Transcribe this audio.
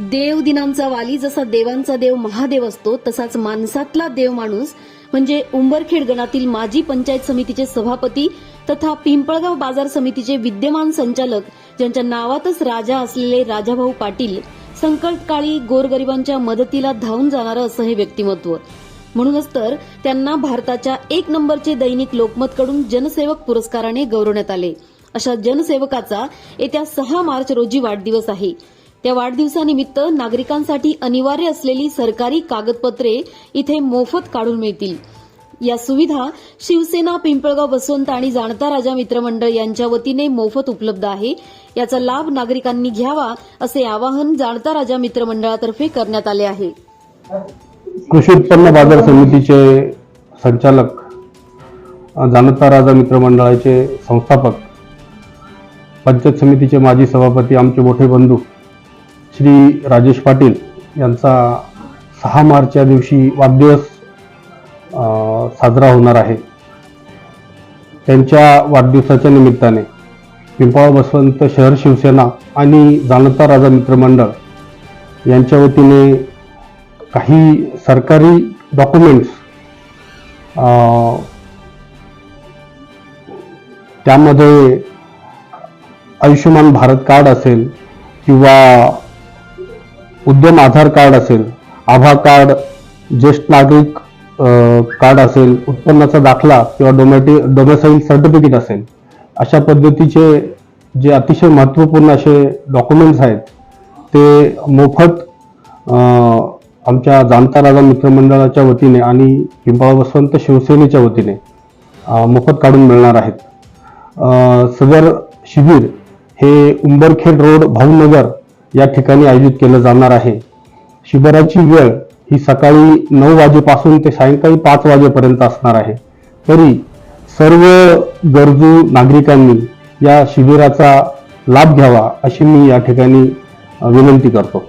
देव दिनांचा वाली जसा देवांचा देव महादेव असतो तसाच माणसातला देव माणूस म्हणजे उंबरखेड गणातील माजी पंचायत समितीचे सभापती तथा पिंपळगाव बाजार समितीचे विद्यमान संचालक ज्यांच्या नावातच राजा असलेले राजाभाऊ पाटील संकटकाळी गोरगरिबांच्या मदतीला धावून जाणारं असं हे व्यक्तिमत्व. म्हणूनच तर त्यांना भारताच्या एक नंबरचे दैनिक लोकमतकडून जनसेवक पुरस्काराने गौरवण्यात आले. अशा जनसेवकाचा येत्या सहा मार्च रोजी वाढदिवस आहे. त्या वाढदिवसानिमित्त नागरिकांसाठी अनिवार्य असलेली सरकारी कागदपत्रे इथे मोफत काढून मिळतील. या सुविधा शिवसेना पिंपळगाव बसवंत आणि जाणता राजा मित्रमंडळ यांच्या वतीने मोफत उपलब्ध आहे. याचा लाभ नागरिकांनी घ्यावा असे आवाहन जाणता राजा मित्रमंडळातर्फे करण्यात आले आहे. कृषी उत्पन्न बाजार समितीचे संचालक जाणता राजा मित्रमंडळाचे संस्थापक पंचायत समितीचे माजी सभापती आमचे मोठे बंधू श्री राजेश पाटील यांचा सहा मार्च या दिवशी वाढदिवस साजरा होणार आहे. त्यांच्या वाढदिवसाच्या निमित्ताने पिंपळा बसवंत शहर शिवसेना आणि जाणता राजा मित्रमंडळ यांच्या वतीने काही सरकारी डॉक्युमेंट्स त्यामध्ये आयुष्यमान भारत कार्ड असेल किंवा उद्यम आधार कार्ड असेल आभा कार्ड ज्येष्ठ नागरिक कार्ड असेल उत्पन्नाचा दाखला किंवा डोमॅटि डोमेसाईल सर्टिफिकेट असेल अशा पद्धतीचे जे अतिशय महत्त्वपूर्ण असे डॉक्युमेंट्स आहेत ते मोफत आमच्या जाणता राजा मित्रमंडळाच्या वतीने आणि पिंपळा वसवंत शिवसेनेच्या वतीने मोफत काढून मिळणार आहेत. सदर शिबिर हे उंबरखेड रोड भाऊनगर या ठिकाणी आयोजित केलं जाणार आहे. शिबिराची वेळ ही सकाळी नऊ वाजेपासून ते सायंकाळी पाच वाजेपर्यंत असणार आहे. तरी सर्व गरजू नागरिकांनी या शिबिराचा लाभ घ्यावा अशी मी या ठिकाणी विनंती करतो.